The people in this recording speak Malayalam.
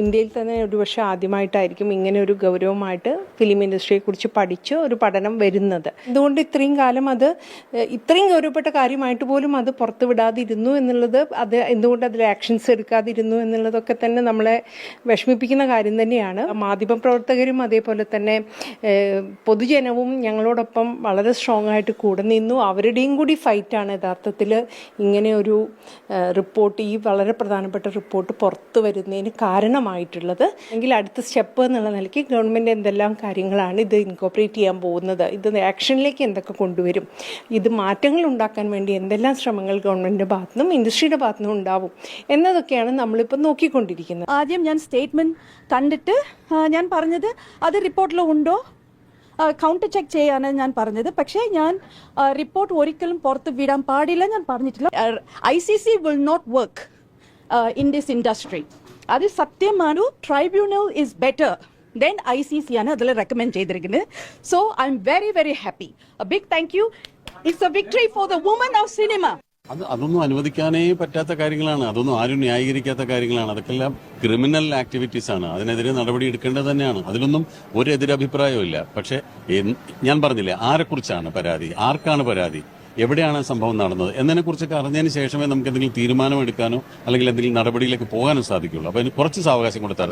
ഇന്ത്യയിൽ തന്നെ ഒരു പക്ഷെ ആദ്യമായിട്ടായിരിക്കും ഇങ്ങനെ ഒരു ഗൗരവമായിട്ട് ഫിലിം ഇൻഡസ്ട്രിയെ കുറിച്ച് പഠിച്ച് ഒരു പഠനം വരുന്നത്. അതുകൊണ്ട് ഇത്രയും കാലം അത് ഇത്രയും ഗൗരവപ്പെട്ട കാര്യമായിട്ട് പോലും അത് പുറത്തുവിടാതിരുന്നു എന്നുള്ളത് അത് എന്തുകൊണ്ട് അതിൽ ആക്ഷൻസ് എടുക്കാതിരുന്നു എന്നുള്ളതൊക്കെ തന്നെ നമ്മളെ വിഷമിപ്പിക്കുന്ന കാര്യം തന്നെയാണ്. മാധ്യമപ്രവർത്തകരും അതേപോലെ തന്നെ പൊതുജനവും ഞങ്ങളോടൊപ്പം വളരെ സ്ട്രോങ് ആയിട്ട് കൂടെ നിന്നു. അവരുടെയും കൂടി ഫൈറ്റാണ് യഥാർത്ഥത്തിൽ ഇങ്ങനെ ഒരു റിപ്പോർട്ട് ഈ വളരെ പ്രധാനപ്പെട്ട റിപ്പോർട്ട് പുറത്തു വരുന്നതിന് കാരണമായിട്ടുള്ളത് എങ്കിൽ അടുത്ത സ്റ്റെപ്പ് എന്നുള്ള നിലയ്ക്ക് ഗവൺമെന്റ് എന്തെല്ലാം കാര്യങ്ങളാണ് ഇത് ഇൻകോപ്പറേറ്റ് ചെയ്യാൻ പോകുന്നത്? ഇത് ആക്ഷനിലേക്ക് എന്തൊക്കെ കൊണ്ടുവരും? ഇത് മാറ്റങ്ങൾ ഉണ്ടാക്കാൻ വേണ്ടി എന്തെല്ലാം ശ്രമങ്ങൾ ഗവൺമെന്റിന്റെ ഭാഗത്തുനിന്നും ഇൻഡസ്ട്രിയുടെ ഭാഗത്തുനിന്നും ഉണ്ടാവും? എന്നതൊക്കെയാണ് നമ്മളിപ്പോൾ നോക്കിക്കൊണ്ടിരിക്കുന്നത്. ആദ്യം ഞാൻ സ്റ്റേറ്റ്മെന്റ് കണ്ടിട്ട് ഞാൻ പറഞ്ഞത് അത് റിപ്പോർട്ടിൽ ഉണ്ടോ? കൗണ്ടർ ചെക്ക് ചെയ്യാനാണ് ഞാൻ പറഞ്ഞത്. പക്ഷേ ഞാൻ റിപ്പോർട്ട് ഒരിക്കലും പുറത്ത് വിടാൻ പാടില്ല ഞാൻ പറഞ്ഞിട്ടില്ല. I C C will not work in this industry അത് സത്യമാണ് tribunal is better then I C C ആണ് അതിൽ റെക്കമെൻഡ് ചെയ്തിരിക്കുന്നത്. So I'm very very happy big thank you it's a victory for the woman of cinema അത് അതൊന്നും അനുവദിക്കാനേ പറ്റാത്ത കാര്യങ്ങളാണ്. അതൊന്നും ആരും ന്യായീകരിക്കാത്ത കാര്യങ്ങളാണ്. അതൊക്കെല്ലാം ക്രിമിനൽ ആക്ടിവിറ്റീസ് ആണ്. അതിനെതിരെ നടപടി എടുക്കേണ്ടത് തന്നെയാണ്. അതിലൊന്നും ഒരു എതിരഭിപ്രായവും ഇല്ല പക്ഷേ ഞാൻ പറഞ്ഞില്ലേ ആരെക്കുറിച്ചാണ് പരാതി? ആർക്കാണ് പരാതി? എവിടെയാണ് സംഭവം നടന്നത്? എന്നതിനെ കുറിച്ചൊക്കെ അറിഞ്ഞതിന് ശേഷമേ നമുക്ക് എന്തെങ്കിലും തീരുമാനം എടുക്കാനോ അല്ലെങ്കിൽ എന്തെങ്കിലും നടപടിയിലേക്ക് പോകാനോ സാധിക്കുള്ളൂ. അപ്പൊ അതിന് കുറച്ച് സാവകാശം കൊടുത്താൽ